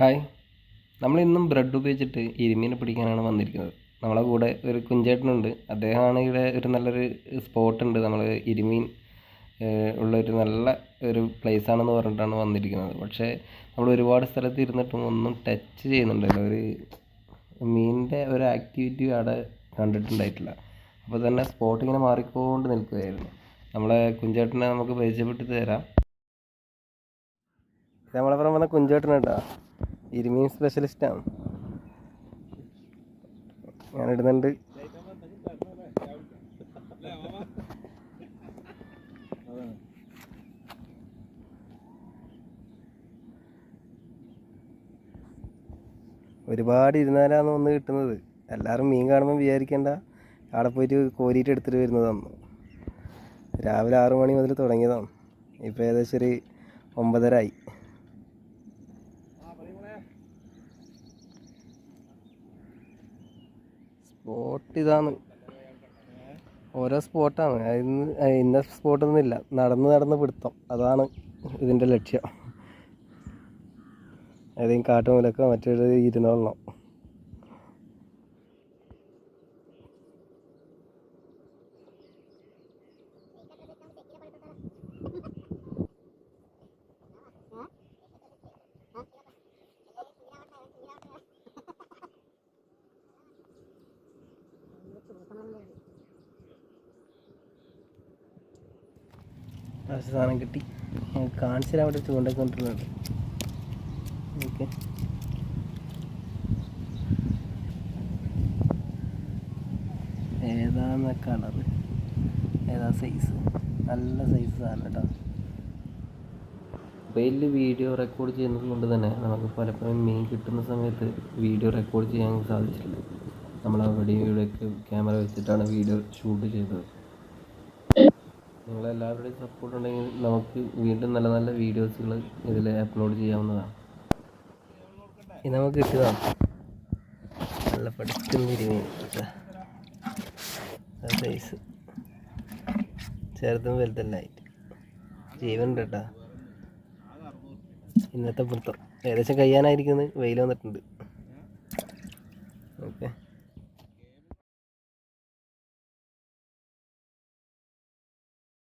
Hi. നമ്മൾ നമ്മളിന്നും bread ഉപയോഗിച്ചിട്ട് ഇരുമീനെ പിടിക്കാനാണ് വന്നിരിക്കുന്നത്. നമ്മളെ കൂടെ ഒരു കുഞ്ചേട്ടനുണ്ട്. അദ്ദേഹമാണ് ഇവിടെ ഒരു നല്ലൊരു സ്പോട്ട് ഉണ്ട് നമ്മൾ ഇരുമീൻ ഉള്ള ഉള്ളൊരു നല്ല ഒരു പ്ലേസ് ആണെന്ന് പറഞ്ഞിട്ടാണ് വന്നിരിക്കുന്നത്. പക്ഷേ നമ്മൾ ഒരുപാട് സ്ഥലത്ത് ഇരുന്നിട്ടും ഒന്നും ടച്ച് ചെയ്യുന്നുണ്ടല്ലോ ഒരു മീനിന്റെ ഒരു ആക്ടിവിറ്റി അവിടെ കണ്ടിട്ടുണ്ടായിട്ടില്ല. അപ്പോൾ തന്നെ സ്പോട്ട് ഇങ്ങനെ മാറിക്കൊണ്ട് നിൽക്കുകയായിരുന്നു. നമ്മളെ കുഞ്ചേട്ടനെ നമുക്ക് പരിചയപ്പെടുത്തി തരാം. നമ്മളെ നമ്മളപ്പുറം വന്ന കുഞ്ചേട്ടൻ കേട്ടോ ഇരുമീൻ സ്പെഷ്യലിസ്റ്റാണ് ഞാൻ ഇടുന്നുണ്ട് ഒരുപാട് ഇരുന്നാലാണ് ഒന്ന് കിട്ടുന്നത്. എല്ലാവരും മീൻ കാണുമ്പോൾ വിചാരിക്കേണ്ട. അവിടെ പോയിട്ട് കോരിയിട്ട് എടുത്തിട്ട് വരുന്നതാണ്. രാവിലെ ആറു മണി മുതൽ തുടങ്ങിയതാണ്. ഇപ്പോൾ ഏകദേശം ഒരു ഒമ്പതര ആയി. സ്പോട്ട് ഇതാണ്. ഓരോ സ്പോട്ടാണ്. അതിന് ഇന്ന സ്പോട്ടൊന്നും ഇല്ല. നടന്ന് നടന്ന് പിടുത്തം. അതാണ് ഇതിന്റെ ലക്ഷ്യം. ഏതെങ്കിലും കാട്ടുമൂലൊക്കെ മറ്റൊരു ഇരുന്നോളണം. സാധനം കിട്ടി. കാണിച്ചു തരാൻ വേണ്ടി ചൂണ്ടൊക്കെ ഓക്കെ. ഏതാന്ന കളർ? ഏതാ സൈസ് നല്ല സൈസ് സാധനം കേട്ടോ. മൊബൈലിൽ വീഡിയോ റെക്കോർഡ് ചെയ്യുന്നത് കൊണ്ട് തന്നെ നമുക്ക് പലപ്പോഴും മീൻ കിട്ടുന്ന സമയത്ത് വീഡിയോ റെക്കോർഡ് ചെയ്യാൻ സാധിച്ചില്ല നമ്മൾ ആ ഇവിടെയൊക്കെ ക്യാമറ വെച്ചിട്ടാണ് വീഡിയോ ഷൂട്ട് ചെയ്തത്. നിങ്ങളെല്ലാവരുടെയും സപ്പോർട്ട് ഉണ്ടെങ്കിൽ നമുക്ക് വീണ്ടും നല്ല നല്ല വീഡിയോസുകൾ ഇതിൽ അപ്ലോഡ് ചെയ്യാവുന്നതാണ്. ഇത് നമുക്ക് കിട്ടിയതാണ് നല്ല പഠിക്കുന്ന ഇരുമീൻ സൈസ് ചെറുതും വലുതല്ലായിട്ട് ജീവൻ കേട്ടാ. ഇന്നത്തെ പിടുത്തം ഏകദേശം കഴിയാനായിരിക്കുന്നത് വെയിൽ വന്നിട്ടുണ്ട്. ഓക്കെ.